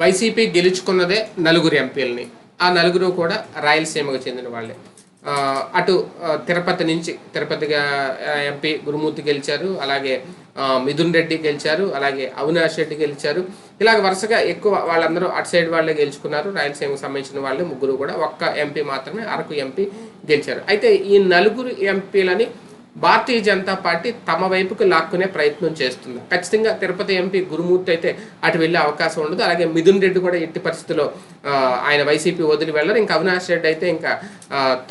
YCP గెలుచుకున్నదే నలుగురు ఎంపీలని. ఆ నలుగురు కూడా రాయలసీమకు చెందిన వాళ్ళే. అటు తిరుపతి నుంచి తిరుపతిగా ఎంపీ గురుమూర్తి గెలిచారు. అలాగే మిథున్ రెడ్డి గెలిచారు. అలాగే అవినాష్ రెడ్డి గెలిచారు. ఇలాగ వరుసగా ఎక్కువ వాళ్ళందరూ అటు సైడ్ వాళ్ళే గెలుచుకున్నారు. రాయలసీమకు సంబంధించిన వాళ్ళు ముగ్గురు కూడా ఒక్క ఎంపీ మాత్రమే అరకు ఎంపీ గెలిచారు. అయితే ఈ నలుగురు ఎంపీలని భారతీయ జనతా పార్టీ తమ వైపుకు లాక్కునే ప్రయత్నం చేస్తుంది. ఖచ్చితంగా తిరుపతి ఎంపీ గురుమూర్తి అయితే అటు వెళ్ళే అవకాశం ఉండదు. అలాగే మిథున్ రెడ్డి కూడా ఎట్టి పరిస్థితుల్లో ఆయన వైసీపీ వదిలి వెళ్ళరు. ఇంకా అవినాష్ రెడ్డి అయితే ఇంకా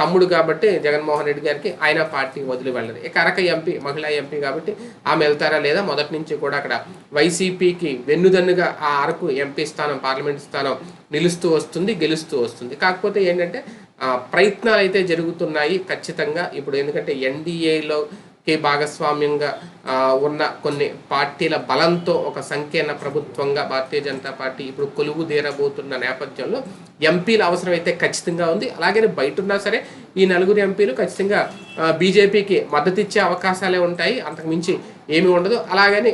తమ్ముడు కాబట్టి జగన్మోహన్ రెడ్డి గారికి ఆయన పార్టీ వదిలి వెళ్ళరు. ఇక అరక ఎంపీ మహిళా ఎంపీ కాబట్టి ఆమె వెళ్తారా లేదా? మొదటి నుంచి కూడా అక్కడ వైసీపీకి వెన్నుదన్నుగా ఆ అరకు ఎంపీ స్థానం పార్లమెంట్ స్థానం నిలుస్తూ వస్తుంది గెలుస్తూ వస్తుంది. కాకపోతే ఏంటంటే ప్రయత్నాలు అయితే జరుగుతున్నాయి ఖచ్చితంగా. ఇప్పుడు ఎందుకంటే ఎన్డీఏలో కి భాగస్వామ్యంగా ఉన్న కొన్ని పార్టీల బలంతో ఒక సంకీర్ణ ప్రభుత్వంగా భారతీయ జనతా పార్టీ ఇప్పుడు కొలువు తీరబోతున్న నేపథ్యంలో ఎంపీల అవసరం అయితే ఖచ్చితంగా ఉంది. అలాగే బయట ఉన్నా సరే ఈ నలుగురు ఎంపీలు ఖచ్చితంగా బీజేపీకి మద్దతు ఇచ్చే అవకాశాలే ఉంటాయి. అంతకుమించి ఏమీ ఉండదు. అలాగని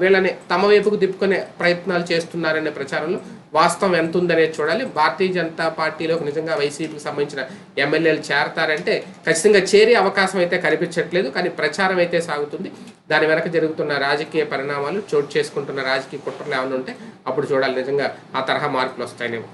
వీళ్ళని తమ వైపుకు తిప్పుకునే ప్రయత్నాలు చేస్తున్నారనే ప్రచారంలో వాస్తవం ఎంత ఉందనేది చూడాలి. భారతీయ జనతా పార్టీలోకి నిజంగా వైసీపీకి సంబంధించిన ఎమ్మెల్యేలు చేరతారంటే ఖచ్చితంగా చేరే అవకాశం అయితే కనిపించట్లేదు. కానీ ప్రచారం అయితే సాగుతుంది. దాని వెనక జరుగుతున్న రాజకీయ పరిణామాలు చోటు చేసుకుంటున్న రాజకీయ కుట్రలు ఏమైనా ఉంటే అప్పుడు చూడాలి. నిజంగా ఆ తరహా మార్పులు వస్తాయనేమో.